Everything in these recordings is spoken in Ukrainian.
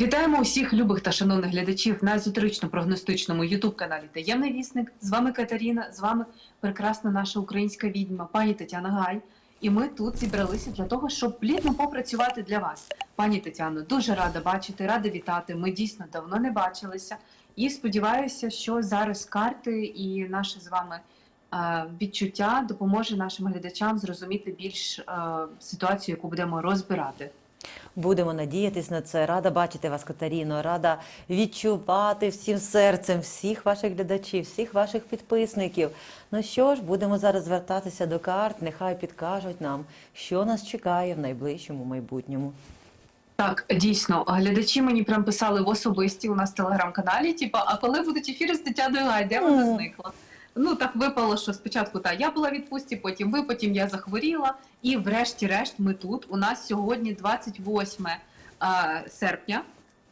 Вітаємо усіх любих та шановних глядачів на езотерично-прогностичному ютуб-каналі Таємний вісник. З вами Катерина, з вами прекрасна наша українська відьма, пані Тетяна Гай. І ми тут зібралися для того, щоб плідно попрацювати для вас. Пані Тетяно, дуже рада бачити, рада вітати. Ми дійсно давно не бачилися. І сподіваюся, що зараз карти і наше з вами е, відчуття допоможе нашим глядачам зрозуміти більш е, ситуацію, яку будемо розбирати. Будемо надіятись на це. Рада бачити вас, Катеріно. Рада відчувати всім серцем всіх ваших глядачів, всіх ваших підписників. Ну що ж, будемо зараз звертатися до карт. Нехай підкажуть нам, що нас чекає в найближчому майбутньому. Так, дійсно, глядачі мені прям писали в особисті у нас в телеграм-каналі. Типа, а коли будуть ефіри з Тетяною Гай, де вона зникла? Ну так випало, що спочатку та я була в відпустці, потім ви, потім я захворіла. І врешті-решт, ми тут. У нас сьогодні 28 е, серпня.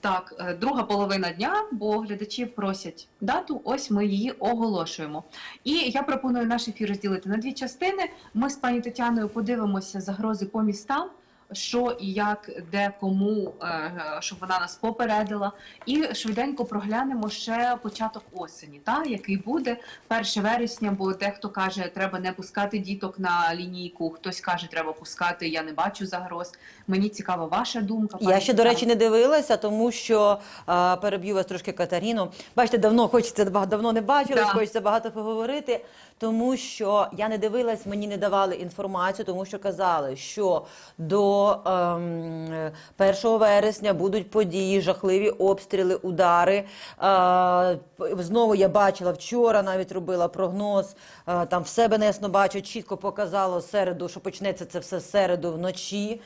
Так, е, друга половина дня, бо глядачі просять дату. Ось ми її оголошуємо. І я пропоную наш ефір розділити на дві частини. Ми з пані Тетяною подивимося загрози по містам що і як, де, кому, е, щоб вона нас попередила. І швиденько проглянемо ще початок осені, та, який буде 1 вересня, бо дехто каже, треба не пускати діток на лінійку, хтось каже, треба пускати, я не бачу загроз. Мені цікава ваша думка. Я ще, до речі, не дивилася, тому що а, переб'ю вас трошки Катеріну. Бачите, давно хочеться давно не бачились, Да. хочеться багато поговорити. Тому що я не дивилась, мені не давали інформацію, тому що казали, що до ем, 1 вересня будуть події, жахливі обстріли, удари. Е, знову я бачила вчора, навіть робила прогноз. Е, там в себе несно бачу, чітко показало середу, що почнеться це все середу вночі.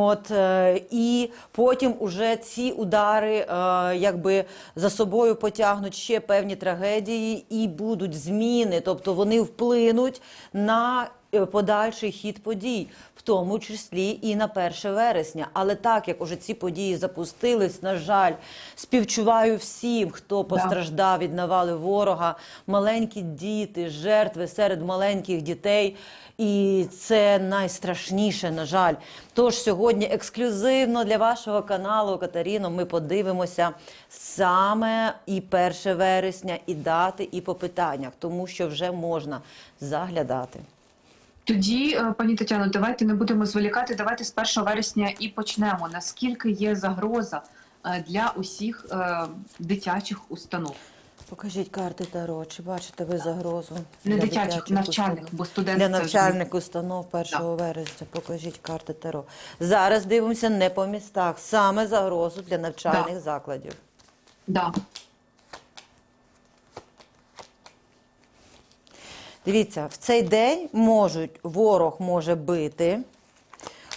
От е, і потім уже ці удари е, якби за собою потягнуть ще певні трагедії і будуть зміни, тобто вони вплинуть на е, подальший хід подій, в тому числі і на 1 вересня. Але так як уже ці події запустились, на жаль, співчуваю всім, хто постраждав від навали ворога, маленькі діти, жертви серед маленьких дітей. І це найстрашніше, на жаль. Тож сьогодні ексклюзивно для вашого каналу Катеріно ми подивимося саме і 1 вересня, і дати, і по питаннях, тому що вже можна заглядати. Тоді, е, пані Тетяно, давайте не будемо зволікати. Давайте з 1 вересня і почнемо. Наскільки є загроза е, для усіх е, дитячих установ? Покажіть карти Таро, чи бачите ви загрозу? Не для дитячих, навчальних, установ? бо студенти Для навчальних установ 1 вересня. Покажіть карти Таро. Зараз дивимося не по містах, саме загрозу для навчальних закладів. Да. Дивіться, в цей день можуть ворог може бити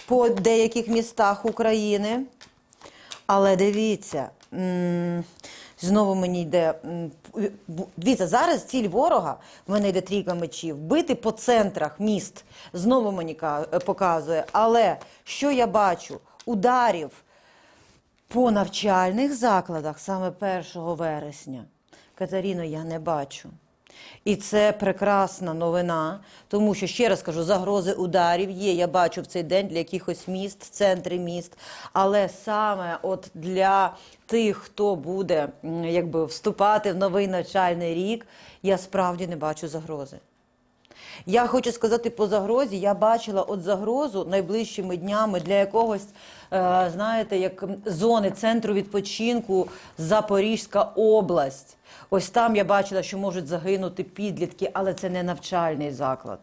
по деяких містах України. Але дивіться, знову мені йде. Дивіться, зараз ціль ворога, в мене йде трійка мечів, бити по центрах міст. Знову мені е, показує. Але що я бачу? Ударів по навчальних закладах саме 1 вересня. Катеріно, я не бачу. І це прекрасна новина, тому що ще раз кажу, загрози ударів є. Я бачу в цей день для якихось міст, центри міст. Але саме от для тих, хто буде якби вступати в новий навчальний рік, я справді не бачу загрози. Я хочу сказати по загрозі. Я бачила от загрозу найближчими днями для якогось, е, знаєте, як зони центру відпочинку Запорізька область. Ось там я бачила, що можуть загинути підлітки, але це не навчальний заклад.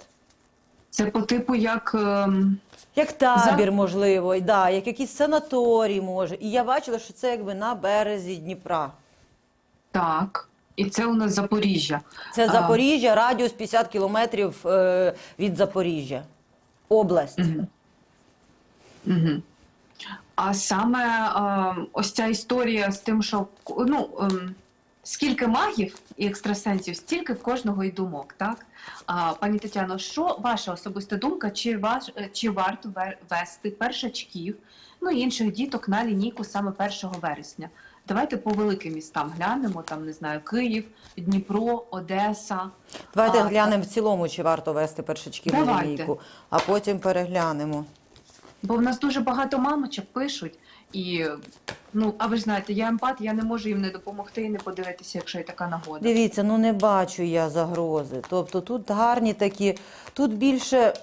Це по типу як ем, Як табір, можливо, і да, як якийсь санаторій може. І я бачила, що це якби на березі Дніпра. так. І це у нас Запоріжжя. Це А, Запоріжжя, радіус 50 кілометрів е, від Запоріжжя. Область. Угу. А саме ем, ось ця історія з тим, що ну, ем, скільки магів і екстрасенсів, стільки в кожного й думок, так? А, пані Тетяно, що ваша особиста думка, чи, ваш, е, чи варто вести першачків, ну і інших діток на лінійку саме 1 вересня? Давайте по великим містам глянемо, там, не знаю, Київ, Дніпро, Одеса. Давайте А, глянемо в цілому, чи варто вести першачків на лінійку, а потім переглянемо. Бо в нас дуже багато мамочок пишуть, і ну, а ви ж знаєте, я емпат, я не можу їм не допомогти і не подивитися, якщо є така нагода. Дивіться, ну не бачу я загрози. Тобто тут гарні такі, тут більше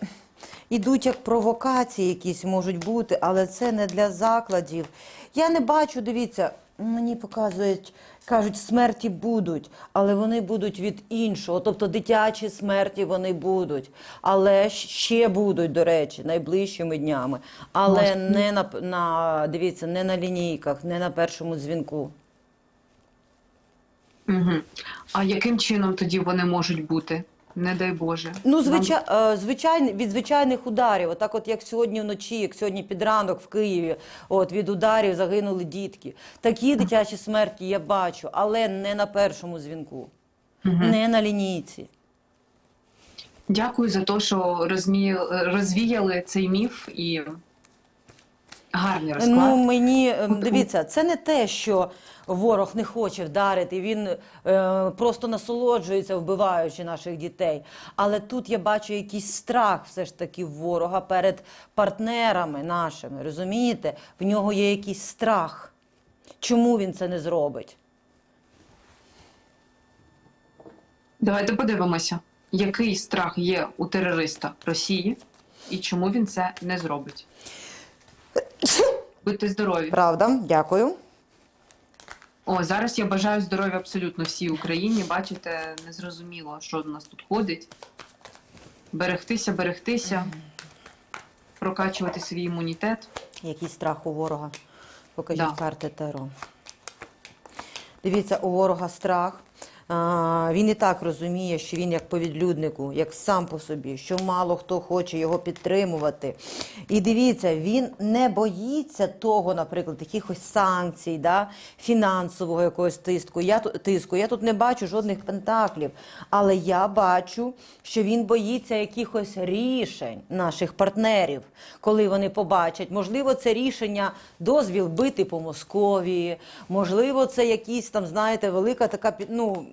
ідуть як провокації якісь можуть бути, але це не для закладів. Я не бачу, дивіться, мені показують, кажуть, смерті будуть, але вони будуть від іншого. Тобто дитячі смерті вони будуть, але ще будуть, до речі, найближчими днями. Але Може. не на, на дивіться, не на лінійках, не на першому дзвінку. Угу. А яким чином тоді вони можуть бути? Не дай Боже. Ну, Вам- звичай, е, звичайно, від звичайних ударів, отак, от як сьогодні вночі, як сьогодні під ранок в Києві, от від ударів загинули дітки. Такі дитячі смерті я бачу, але не на першому дзвінку, угу. не на лінійці. Дякую за те, що розвіяли цей міф і гарний розклад. Ну мені е, дивіться, це не те, що ворог не хоче вдарити. Він е, просто насолоджується, вбиваючи наших дітей. Але тут я бачу якийсь страх, все ж таки, в ворога перед партнерами нашими. Розумієте? В нього є якийсь страх. Чому він це не зробить? Давайте подивимося, який страх є у терориста Росії і чому він це не зробить. Будьте здорові. Правда, дякую. О, зараз я бажаю здоров'я абсолютно всій Україні. Бачите, незрозуміло, що в нас тут ходить. Берегтися, берегтися, прокачувати свій імунітет. Який страх у ворога? Покажіть Да. карти Таро. Дивіться, у ворога страх. Він і так розуміє, що він як по відлюднику, як сам по собі, що мало хто хоче його підтримувати. І дивіться, він не боїться того, наприклад, якихось санкцій, да, фінансового якогось тиску. Я, тиску. Я тут не бачу жодних пентаклів, але я бачу, що він боїться якихось рішень наших партнерів, коли вони побачать. Можливо, це рішення дозвіл бити по Московії, можливо, це якісь там, знаєте, велика така ну,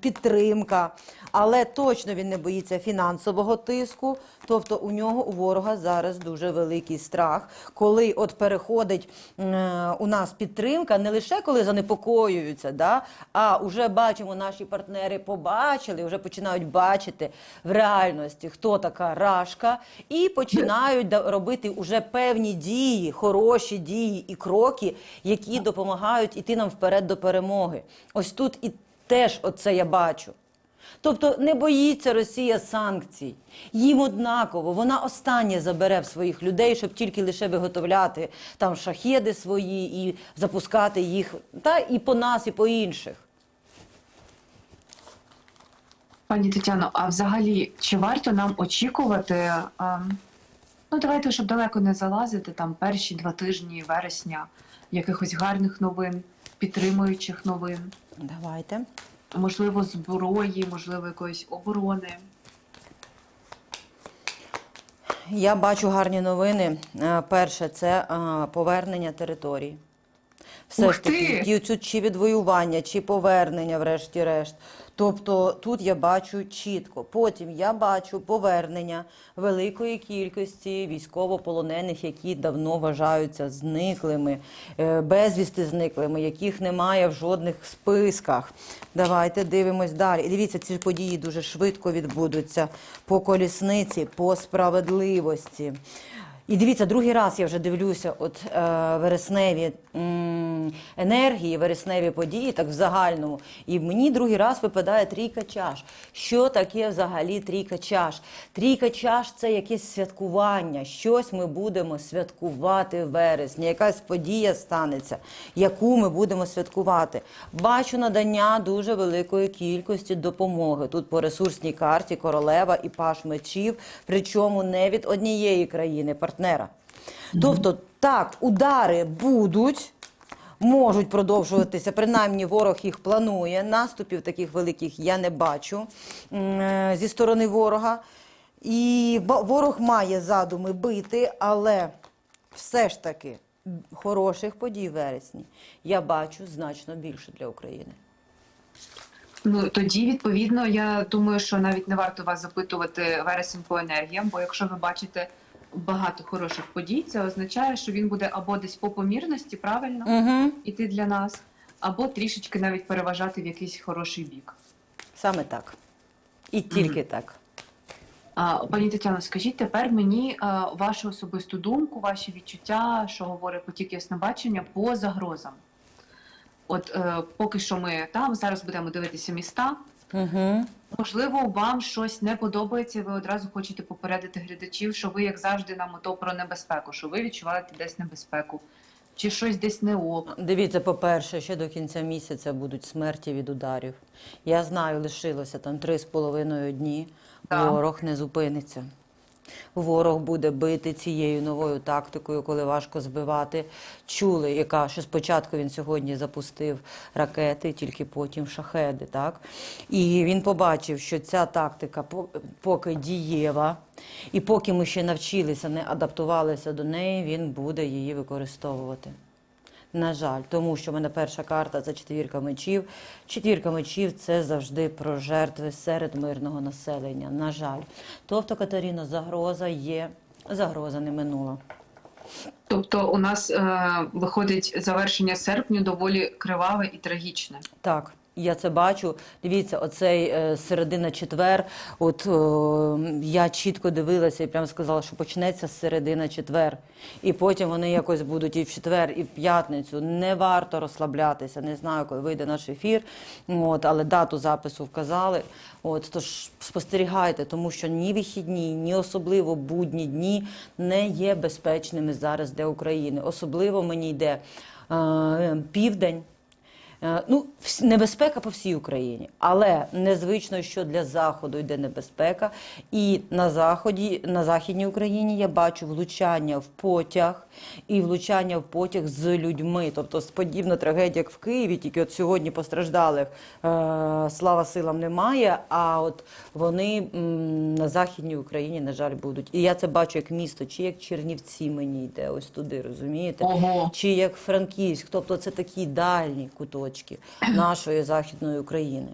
підтримка. Але точно він не боїться фінансового тиску. Тобто у нього у ворога зараз дуже великий страх, коли от переходить е, у нас підтримка, не лише коли занепокоюються, да, а вже бачимо, наші партнери побачили, вже починають бачити в реальності, хто така рашка, і починають робити уже певні дії, хороші дії і кроки, які допомагають іти нам вперед до перемоги. Ось тут і теж оце я бачу. Тобто не боїться Росія санкцій. Їм однаково, вона останнє забере в своїх людей, щоб тільки лише виготовляти там шахеди свої і запускати їх, та і по нас, і по інших. Пані Тетяно, а взагалі, чи варто нам очікувати? А, ну, давайте, щоб далеко не залазити, там перші два тижні вересня якихось гарних новин, підтримуючих новин, Давайте. можливо, зброї, можливо, якоїсь оборони. Я бачу гарні новини. Е, Перше, це е, повернення територій. Все Ух ж таки, ти! чи відвоювання, чи повернення, врешті-решт. Тобто тут я бачу чітко. Потім я бачу повернення великої кількості військовополонених, які давно вважаються зниклими, е, безвісти зниклими, яких немає в жодних списках. Давайте дивимось далі. І дивіться, ці події дуже швидко відбудуться по колісниці, по справедливості. І дивіться, другий раз я вже дивлюся, от е, вересневі м, енергії, вересневі події, так в загальному. І мені другий раз випадає трійка чаш. Що таке взагалі трійка чаш? Трійка чаш це якесь святкування. Щось ми будемо святкувати в вересні. Якась подія станеться, яку ми будемо святкувати. Бачу надання дуже великої кількості допомоги. Тут по ресурсній карті королева і паш мечів, причому не від однієї країни, партнера. Тобто, так, удари будуть. Можуть продовжуватися, принаймні ворог їх планує. Наступів таких великих я не бачу е, зі сторони ворога. І ворог має задуми бити, але все ж таки хороших подій в вересні я бачу значно більше для України. Ну тоді, відповідно, я думаю, що навіть не варто вас запитувати вересень по енергіям, бо якщо ви бачите багато хороших подій. Це означає, що він буде або десь по помірності, правильно, Угу. іти для нас, або трішечки навіть переважати в якийсь хороший бік. Саме так. І тільки так. А, пані Тетяно, скажіть тепер мені а, вашу особисту думку, ваші відчуття, що говорить потік яснобачення по загрозам. От е, поки що ми там, зараз будемо дивитися міста. Угу. Можливо, вам щось не подобається, і ви одразу хочете попередити глядачів, що ви, як завжди, нам ото про небезпеку, що ви відчуваєте десь небезпеку, чи щось десь не ок. Дивіться, по-перше, ще до кінця місяця будуть смерті від ударів. Я знаю, лишилося там три з половиною дні. Так. Ворог не зупиниться. Ворог буде бити цією новою тактикою, коли важко збивати. Чули, яка що спочатку він сьогодні запустив ракети, тільки потім шахеди. Так? І він побачив, що ця тактика по- поки дієва, і поки ми ще навчилися, не адаптувалися до неї, він буде її використовувати. На жаль, тому що в мене перша карта це четвірка мечів. Четвірка мечів це завжди про жертви серед мирного населення. На жаль. Тобто, Катерина, загроза є, загроза не минула. Тобто, у нас е, виходить завершення серпня доволі криваве і трагічне. Так, я це бачу. Дивіться, оцей е, середина четвер. От е, я чітко дивилася і прямо сказала, що почнеться середина четвер. І потім вони якось будуть і в четвер, і в п'ятницю. Не варто розслаблятися. Не знаю, коли вийде наш ефір. От, але дату запису вказали. От тож спостерігайте, тому що ні вихідні, ні особливо будні дні не є безпечними зараз для України. Особливо мені йде е, південь. Е, Ну, небезпека по всій Україні, але незвично, що для заходу йде небезпека. І на заході, на західній Україні я бачу влучання в потяг і влучання в потяг з людьми. Тобто, подібна трагедія, як в Києві, тільки от сьогодні постраждалих е, слава силам немає. А от вони на західній Україні, на жаль, будуть. І я це бачу як місто, чи як Чернівці мені йде ось туди, розумієте? Ого. чи як Франківськ, тобто це такі дальні куточки нашої західної України.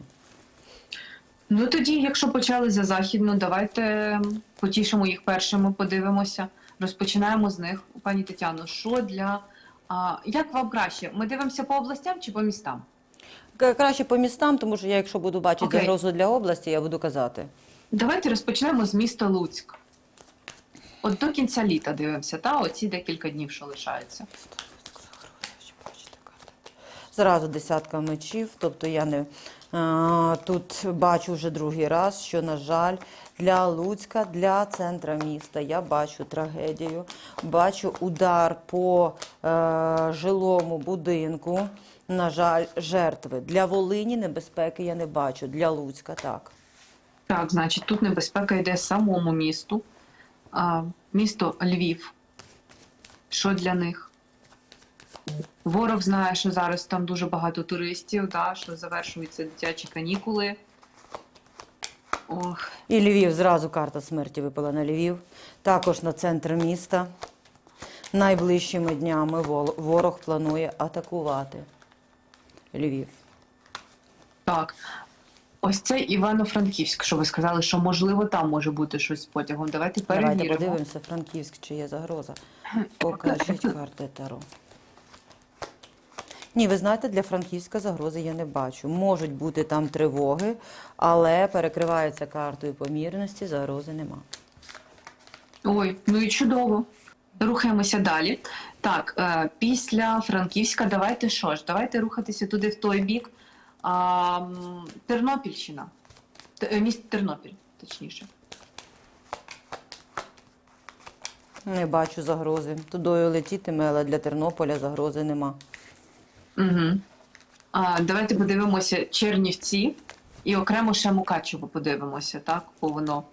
Ну тоді, якщо почали за західну, давайте потішимо їх першими, подивимося. Розпочинаємо з них. Пані Тетяно, що для а, як вам краще? Ми дивимося по областям чи по містам? Краще по містам, тому що я, якщо буду бачити Окей. загрозу для області, я буду казати. Давайте розпочнемо з міста Луцьк. От до кінця літа дивимося, та оці декілька днів, що лишаються. Зразу десятка мечів, тобто я не а, тут бачу вже другий раз, що, на жаль, для Луцька, для центра міста я бачу трагедію, бачу удар по е, жилому будинку. На жаль, жертви. Для Волині небезпеки я не бачу, для Луцька так. Так, значить, тут небезпека йде самому місту. А, місто Львів. Що для них? Ворог знає, що зараз там дуже багато туристів, да, що завершуються дитячі канікули. Ох, І Львів, зразу карта смерті випала на Львів. Також на центр міста. Найближчими днями ворог планує атакувати Львів. так. Ось це Івано-Франківськ, що ви сказали, що можливо там може бути щось з потягом. Давайте Давайте перевіримо. подивимося, Франківськ, чи є загроза. Покажіть карти Таро. Ні, ви знаєте, для Франківська загрози я не бачу. Можуть бути там тривоги, але перекривається картою помірності, загрози нема. Ой, ну і чудово. Рухаємося далі. Так, е, після Франківська, давайте що ж, давайте рухатися туди в той бік. А, Тернопільщина. Т- е, Тернопіль, точніше. Не бачу загрози. Тудою летітиме, але для Тернополя загрози нема. Угу. А, давайте подивимося Чернівці і окремо ще Мукачево подивимося, так? Бо воно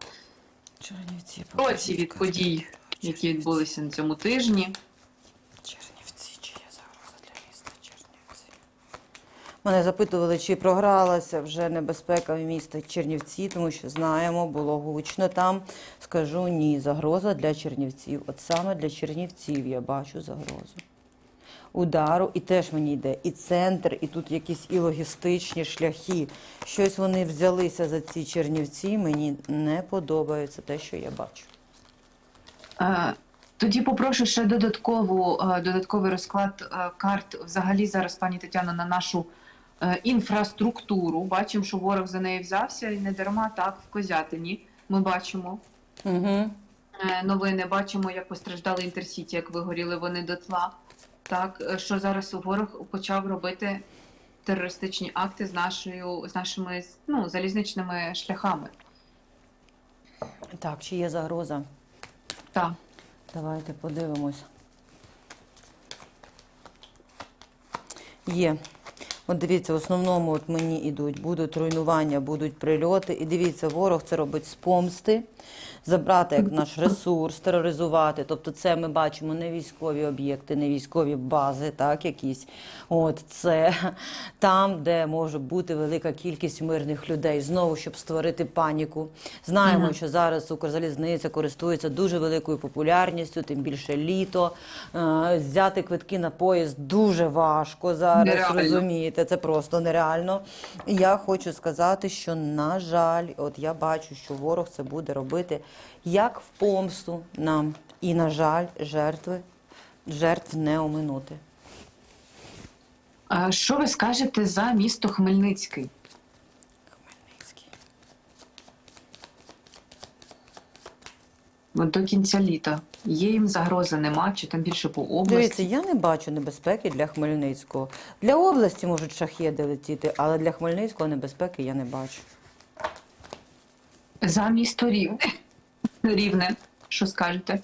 Чернівці, році від подій, які відбулися на цьому тижні. Чернівці, чи є загроза для міста Чернівці? Мене запитували, чи програлася вже небезпека в міста Чернівці, тому що знаємо, було гучно там. Скажу ні, загроза для Чернівців. От саме для Чернівців я бачу загрозу. Удару, і теж мені йде і центр, і тут якісь і логістичні шляхи. Щось вони взялися за ці Чернівці. Мені не подобається те, що я бачу. Е, Тоді попрошу ще додаткову, е, додатковий розклад е, карт взагалі зараз, пані Тетяно, на нашу інфраструктуру. Бачимо, що ворог за неї взявся і не дарма так в Козятині. Ми бачимо Угу. новини, бачимо, як постраждали інтерсіті, як вигоріли вони дотла. Так, е, що зараз ворог почав робити терористичні акти з нашою з нашими ну, залізничними шляхами. Так, чи є загроза? Так. Давайте подивимось. Є. От дивіться, в основному от мені йдуть, будуть руйнування, будуть прильоти. І дивіться, ворог це робить з помсти, забрати як наш ресурс, тероризувати. Тобто це ми бачимо не військові об'єкти, не військові бази, так, якісь. От це там, де може бути велика кількість мирних людей. Знову, щоб створити паніку. Знаємо, що зараз Укрзалізниця користується дуже великою популярністю, тим більше літо. Е, Взяти квитки на поїзд дуже важко зараз, Нереально. Розумієте, це просто нереально. І я хочу сказати, що, на жаль, от я бачу, що ворог це буде робити як в помсту нам. І, на жаль, жертви, жертв не оминути. А Що ви скажете за місто Хмельницький? Хмельницький. От до кінця літа. Є їм загрози, нема, чи там більше по області? Дивіться, я не бачу небезпеки для Хмельницького. Для області можуть шахеди летіти, але для Хмельницького небезпеки я не бачу. За місто Рівне. Рівне. Що скажете?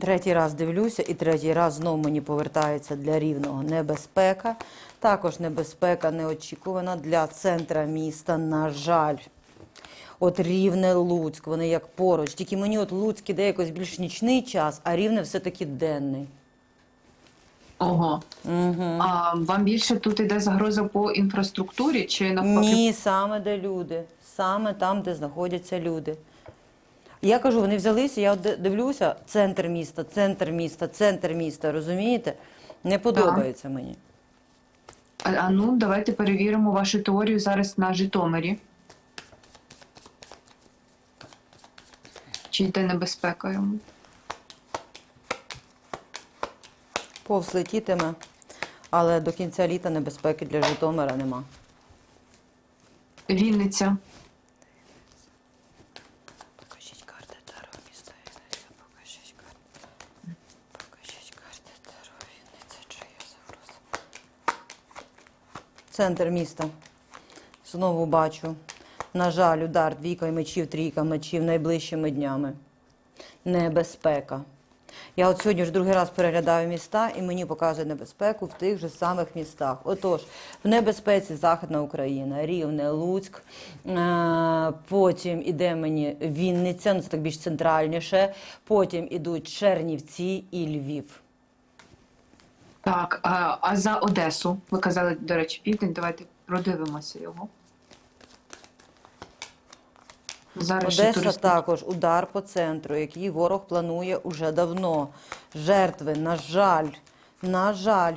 Третій раз дивлюся, і третій раз знову мені повертається для рівного небезпека. Також небезпека неочікувана для центра міста, на жаль. От рівне Луцьк, вони як поруч. Тільки мені от Луцьк іде якось більш нічний час, а рівне все-таки денний. Ого. Угу. А вам більше тут іде загроза по інфраструктурі чи навпаки? Ні, саме де люди, саме там, де знаходяться люди. Я кажу, вони взялися, я дивлюся, центр міста, центр міста, центр міста, розумієте? Не подобається мені. А, а ну, давайте перевіримо вашу теорію зараз на Житомирі. Чи йде небезпека йому? Повз летітиме, але до кінця літа небезпеки для Житомира нема. Вінниця. Покажіть карти Таро міста Вінниця, покажіть карти. Покажіть карти Таро Вінниця, чи є загроза. Центр міста. Знову бачу. На жаль, удар двійка мечів, трійка мечів найближчими днями. Небезпека. Я от сьогодні вже другий раз переглядаю міста і мені показує небезпеку в тих же самих містах. Отож, в небезпеці Західна Україна, Рівне, Луцьк, е, потім іде мені Вінниця, ну це так більш центральніше, потім ідуть Чернівці і Львів. Так, а, а за Одесу? Ви казали, до речі, південь. Давайте продивимося його. Зараз ще Одеса туристи- також удар по центру, який ворог планує уже давно. Жертви, на жаль, на жаль,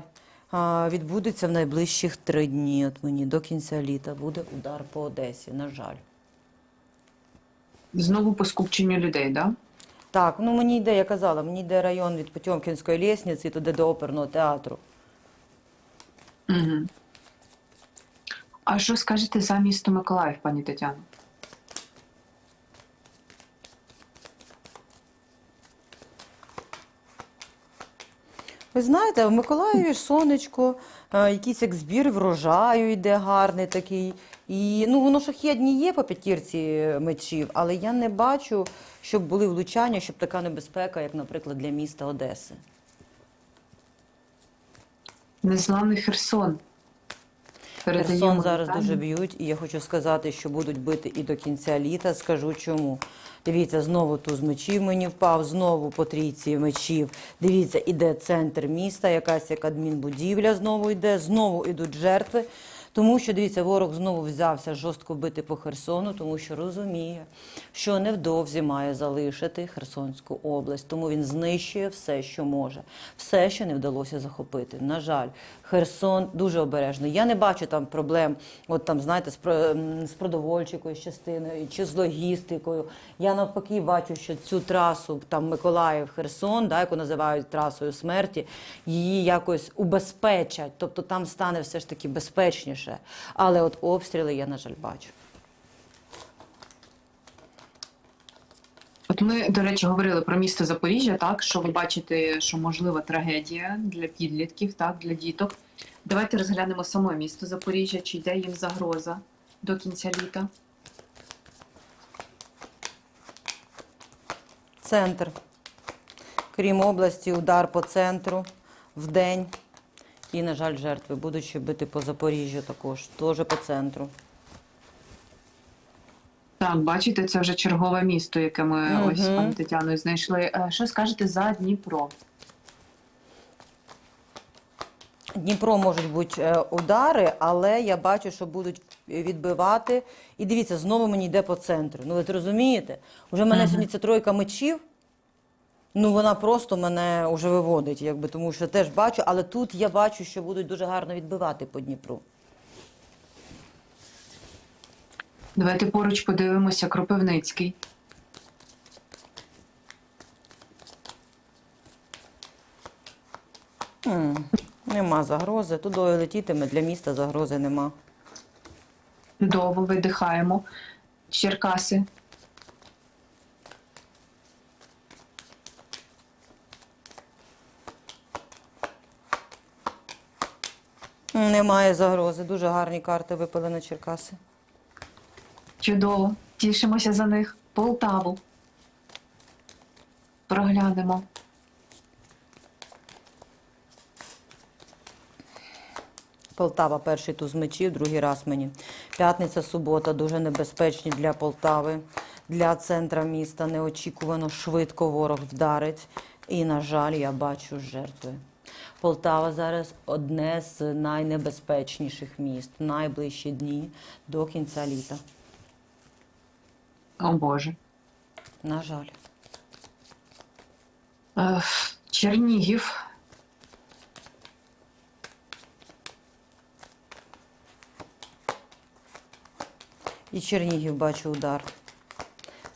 а, відбудеться в найближчих три дні. От мені до кінця літа буде удар по Одесі. На жаль. Знову по скупченню людей, так? Да? Так, ну мені йде, я казала, мені йде район від Потьомкінської лісниці туди до оперного театру. Угу. А що скажете за місто Миколаїв, пані Тетяно? Ви знаєте, в Миколаєві сонечко, е, якийсь як збір врожаю йде гарний такий. І ну воно шахідні є по п'ятірці мечів, але я не бачу, щоб були влучання, щоб така небезпека, як, наприклад, для міста Одеси. Незламний Херсон. Херсон зараз дуже б'ють, і я хочу сказати, що будуть бити і до кінця літа. Скажу чому. Дивіться, знову туз мечів мені впав, знову по трійці мечів. Дивіться, іде центр міста, якась як адмінбудівля знову йде, знову йдуть жертви. Тому що дивіться, ворог знову взявся жорстко бити по Херсону, тому що розуміє, що невдовзі має залишити Херсонську область. Тому він знищує все, що може, все, що не вдалося захопити. На жаль, Херсон дуже обережно. Я не бачу там проблем, от там знаєте, з, про- з продовольчою частиною чи з логістикою. Я навпаки бачу, що цю трасу там Миколаїв Херсон, да, яку називають трасою смерті, її якось убезпечать, тобто там стане все ж таки безпечніше. Але от обстріли я, на жаль, бачу. От ми, до речі, говорили про місто Запоріжжя, так що ви бачите, що можлива трагедія для підлітків, так для діток. Давайте розглянемо саме місто Запоріжжя, чи йде їм загроза до кінця літа. Центр. Крім області, удар по центру в день. І, на жаль, жертви будуть ще бити по Запоріжжю також, теж по центру. Так, бачите, це вже чергове місто, яке ми Мгм. ось з пані Тетяною знайшли. Е, Що скажете за Дніпро? Дніпро можуть бути е, удари, але я бачу, що будуть відбивати. І дивіться, знову мені йде по центру. Ну ви це розумієте? Уже в мене сьогодні ця тройка мечів. Ну, вона просто мене вже виводить, якби, тому що теж бачу, але тут я бачу, що будуть дуже гарно відбивати по Дніпру. Давайте поруч подивимося Кропивницький. М, Нема загрози. Туди летітиме, для міста загрози нема. Чудово, видихаємо. Черкаси. М, Немає загрози. Дуже гарні карти випали на Черкаси. Чудово. Тішимося за них. Полтаву. Проглянемо. Полтава перший туз мечів, другий раз мені. П'ятниця, субота дуже небезпечні для Полтави, для центра міста. Неочікувано швидко ворог вдарить. І, на жаль, я бачу жертви. Полтава зараз одне з найнебезпечніших міст в найближчі дні до кінця літа. О Боже. На жаль. Е, Чернігів. І Чернігів бачу удар.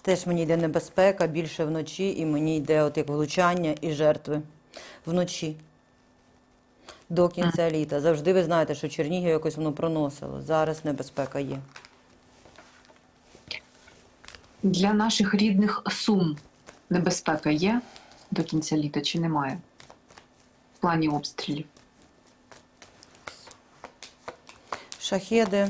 Теж мені йде небезпека більше вночі, і мені йде от як влучання і жертви вночі. До кінця літа. Завжди ви знаєте, що Чернігів якось воно проносило. Зараз небезпека є. Для наших рідних Сум небезпека є до кінця літа чи немає? В плані обстрілів. Шахеди,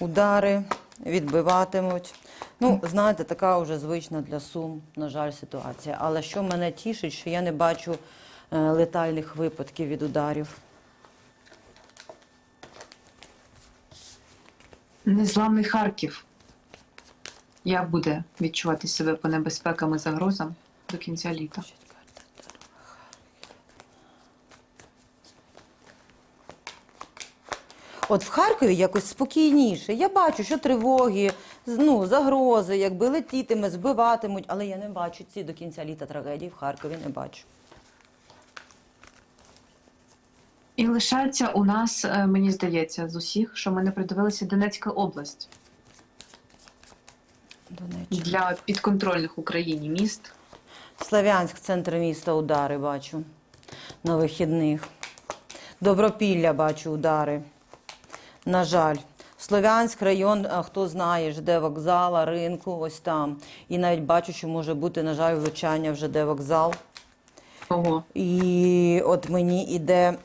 удари відбиватимуть. Ну, знаєте, така вже звична для Сум, на жаль, ситуація. Але що мене тішить, що я не бачу е, летальних випадків від ударів. Незламний Харків. Як буде відчувати себе по небезпекам і загрозам до кінця літа? От в Харкові якось спокійніше. Я бачу, що тривоги, ну, загрози, якби летітиме, збиватимуть, але я не бачу ці до кінця літа трагедії в Харкові не бачу. І лишається у нас, е, мені здається, з усіх, що ми не придивилися Донецька область Донеччина. для підконтрольних Україні міст. Славянськ, центр міста, удари бачу на вихідних. Добропілля бачу удари. На жаль. Слов'янськ район, а, хто знає, жде вокзала, ринку, ось там. І навіть бачу, що може бути, на жаль, влучання в ЖД вокзал. Ого. І от мені іде.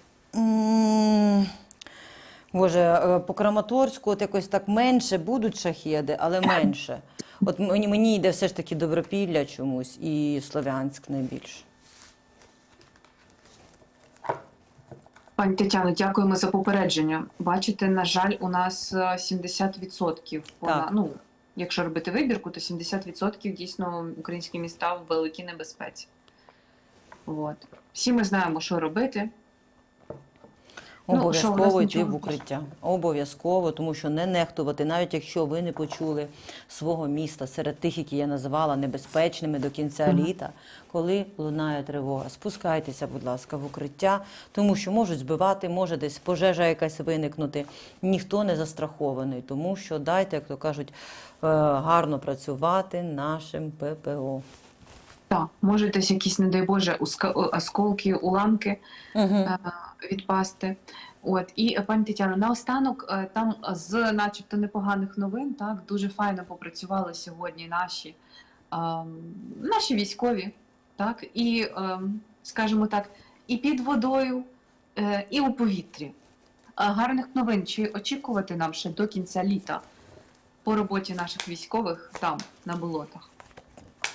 Боже, е, по Краматорську от якось так менше будуть шахеди, але менше. От мені, мені йде все ж таки Добропілля чомусь і Слов'янськ найбільше. Пані Тетяно, дякуємо за попередження. Бачите, на жаль, у нас е, 70%. Вона, Так. ну, якщо робити вибірку, то 70% дійсно українські міста в великій небезпеці. От. Всі ми знаємо, що робити. Ну, Обов'язково йти в укриття. Обов'язково, тому що не нехтувати, навіть якщо ви не почули свого міста серед тих, які я називала небезпечними до кінця Мгм. літа, коли лунає тривога, спускайтеся, будь ласка, в укриття, тому що можуть збивати, може десь пожежа якась виникнути. Ніхто не застрахований, тому що дайте, як то кажуть, е, гарно працювати нашим ППО. Так, може десь якісь, не дай Боже, осколки, уламки Угу. е, відпасти. От і е, пані Тетяно, наостанок е, там з, начебто, непоганих новин, так дуже файно попрацювали сьогодні наші, ем, наші військові, так і, ем, скажімо так, і під водою, е, і у повітрі. Е, Гарних новин чи очікувати нам ще до кінця літа по роботі наших військових там на болотах.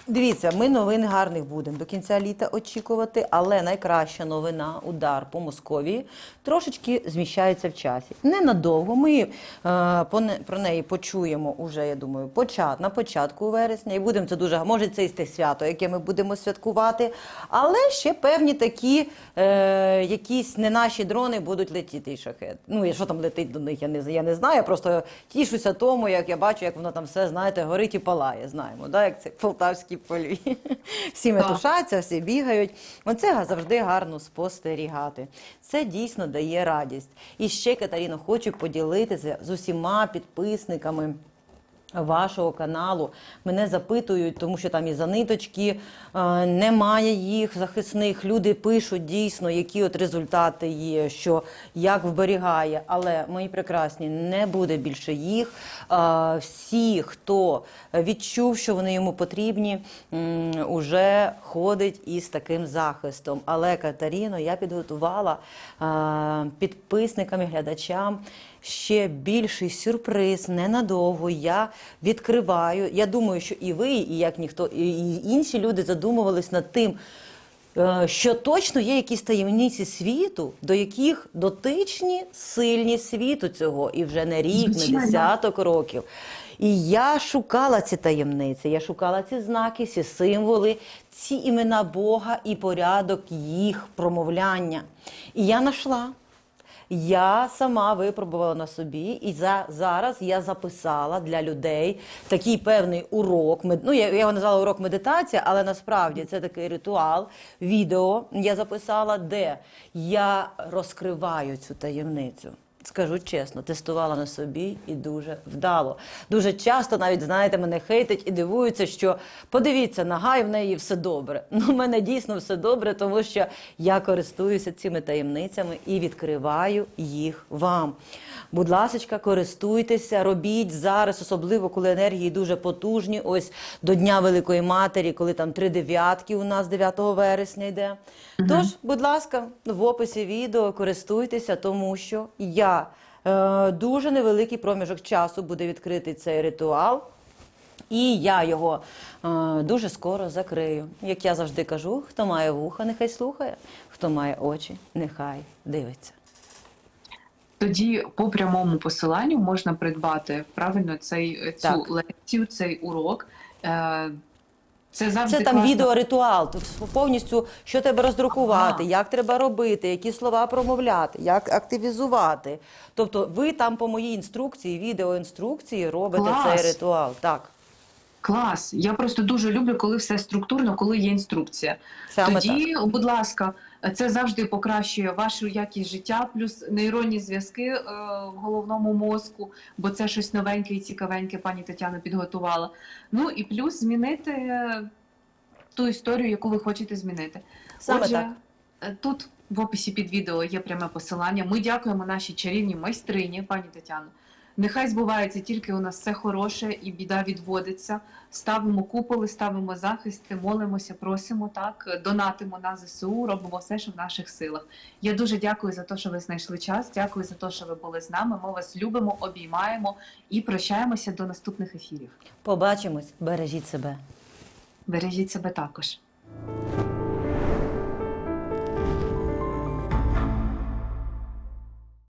Дивіться, ми новин гарних будемо до кінця літа очікувати, але найкраща новина удар по Московії трошечки зміщається в часі. Ненадовго. Ми е, про неї почуємо уже, я думаю, почат, на початку вересня. І будемо це дуже може це і те свято, яке ми будемо святкувати. Але ще певні такі е, якісь не наші дрони будуть летіти і шахет. Ну і що там летить до них, я не я не знаю. Я просто тішуся тому, як я бачу, як воно там все знаєте, горить і палає. Знаємо, да? як це полтавські полі. Всі метушаться, всі бігають. Оце завжди гарно спостерігати. Це дійсно дає радість. І ще, Катаріно, хочу поділитися з усіма підписниками. Вашого каналу мене запитують, тому що там і за ниточки е, немає їх захисних. Люди пишуть дійсно, які от результати є, що як вберігає. Але мої прекрасні не буде більше їх. Е, всі, хто відчув, що вони йому потрібні, уже ходить із таким захистом. Але Катаріно, я підготувала е, підписникам і глядачам ще більший сюрприз ненадовго. Я відкриваю. Я думаю, що і ви, і як ніхто, і інші люди задумувались над тим. е, Що точно є якісь таємниці світу, до яких дотичні сильні світу цього, і вже не рік, не десяток років. І я шукала ці таємниці, я шукала ці знаки, ці символи, ці імена Бога і порядок їх промовляння. І я знайшла. Я сама випробувала на собі, і за зараз я записала для людей такий певний урок. мед- Ну я, я його назвала урок медитація, але насправді це такий ритуал. Відео я записала, де я розкриваю цю таємницю. Скажу чесно, тестувала на собі і дуже вдало. Дуже часто навіть знаєте, мене хейтять і дивуються, що подивіться, нога і в неї все добре. Ну, в мене дійсно все добре, тому що я користуюся цими таємницями і відкриваю їх вам. Будь ласка, користуйтеся, робіть зараз, особливо коли енергії дуже потужні. Ось до Дня Великої Матері, коли там три дев'ятки у нас 9 вересня йде. Тож, будь ласка, в описі відео користуйтеся, тому що я е, дуже невеликий проміжок часу буде відкритий цей ритуал. І я його е, дуже скоро закрию. Як я завжди кажу, хто має вуха, нехай слухає, хто має очі, нехай дивиться. Тоді по прямому посиланню можна придбати правильно цей цю Так. лекцію, цей урок. Е, Це завжди Це там класно. відеоритуал, тут повністю що треба роздрукувати, Ага. як треба робити, які слова промовляти, як активізувати. Тобто, ви там по моїй інструкції, відеоінструкції робите Клас. цей ритуал. Так, Клас. Я просто дуже люблю, коли все структурно, коли є інструкція. саме так. Будь ласка, це завжди покращує вашу якість життя, плюс нейронні зв'язки е, в головному мозку, бо це щось новеньке і цікавеньке пані Тетяна підготувала. Ну і плюс змінити е, ту історію, яку ви хочете змінити. Саме Отже, так. е, тут в описі під відео є пряме посилання. Ми дякуємо нашій чарівній майстрині, пані Тетяно. Нехай збувається тільки у нас все хороше і біда відводиться. Ставимо куполи, ставимо захисти, молимося, просимо так, донатимо на ЗСУ, робимо все, що в наших силах. Я дуже дякую за те, що ви знайшли час. Дякую за те, що ви були з нами. Ми вас любимо, обіймаємо і прощаємося до наступних ефірів. Побачимось, бережіть себе. Бережіть себе також.